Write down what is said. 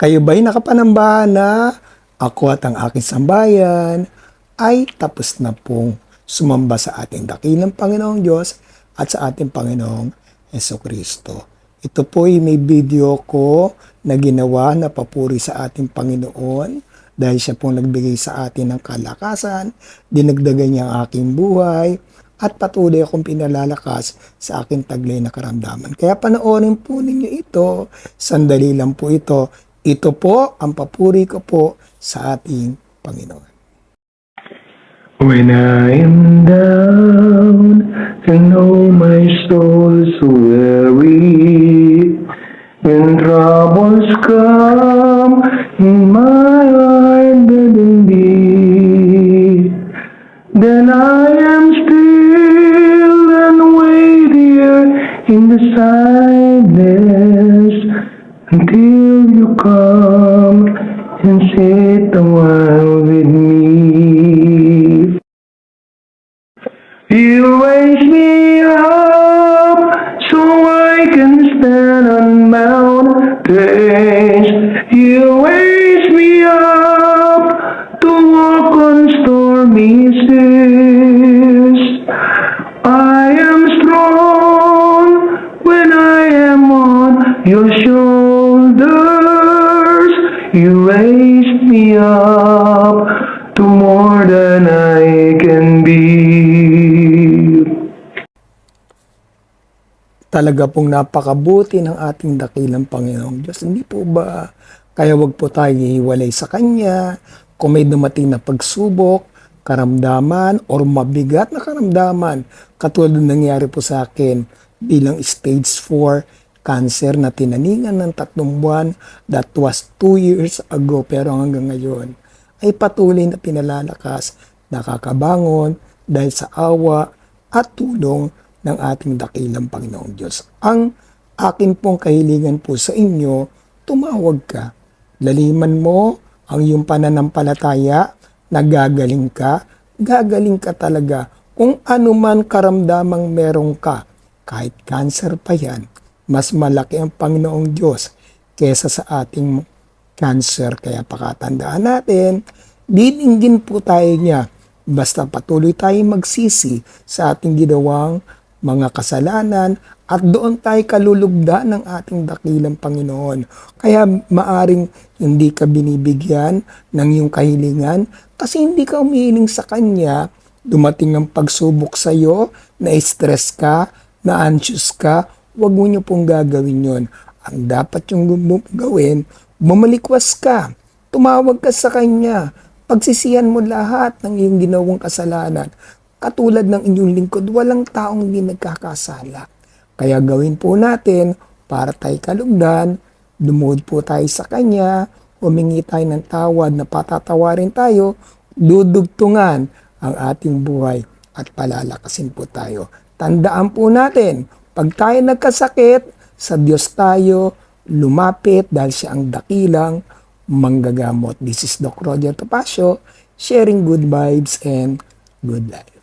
Kayo ba'y nakapanambahan na ako at ang aking sambayan ay tapos na pong sumamba sa ating dakilang Panginoong Diyos at sa ating Panginoong Yeso Kristo. Ito po ay may video ko na ginawa na papuri sa ating Panginoon dahil siya pong nagbigay sa atin ng kalakasan, dinagdagan niya ang aking buhay, at patuloy akong pinalalakas sa aking taglay na karamdaman. Kaya panoorin po ninyo ito, sandali lang po ito. Ito po ang papuri ko po sa ating Panginoon. When I am down and know my soul's weary, when troubles come in my heart burden be, then I am still and wait in the silence sit a while with me. You raise me up so I can stand on mountains. You raise me up to walk on stormy seas. I am strong when I am on your shoulders. You raise me up to more than I can be. talaga pong napakabuti ng ating dakilang Panginoong Diyos. Hindi po ba? Kaya wag po tayo hiwalay sa Kanya. Kung may dumating na pagsubok, karamdaman, or mabigat na karamdaman, katulad ng nangyari po sa akin bilang stage 4 cancer na tinaningan ng tatlong buwan, that was 2 years ago, pero hanggang ngayon, ay patuloy na pinalalakas, nakakabangon dahil sa awa at tulong ng ating dakilang Panginoong Diyos. Ang akin pong kahilingan po sa inyo, tumawag ka. Laliman mo ang iyong pananampalataya, nagagaling ka, gagaling ka talaga. Kung ano man karamdamang meron ka, kahit cancer pa yan, mas malaki ang Panginoong Diyos kesa sa ating cancer. Kaya pakatandaan natin, diningin po tayo niya. Basta patuloy tayong magsisi sa ating ginawang mga kasalanan at doon tayo kalulugda ng ating dakilang Panginoon. Kaya maaring hindi ka binibigyan ng iyong kahilingan kasi hindi ka umihiling sa Kanya. Dumating ang pagsubok sa iyo, na-stress ka, na-anxious ka, huwag mo niyo pong gagawin yon. Ang dapat yung gawin, bumalikwas ka, tumawag ka sa Kanya, pagsisihan mo lahat ng iyong ginawang kasalanan. Katulad ng inyong lingkod, walang taong hindi nagkakasala. Kaya gawin po natin para tayo kalugdan, lumuhod po tayo sa Kanya, humingi tayo ng tawad na patatawarin tayo, dudugtungan ang ating buhay at palalakasin po tayo. Tandaan po natin, pag tayo nagkasakit, sa Diyos tayo lumapit dahil siya ang dakilang manggagamot. This is Doc Roger Topacio, sharing good vibes and good life.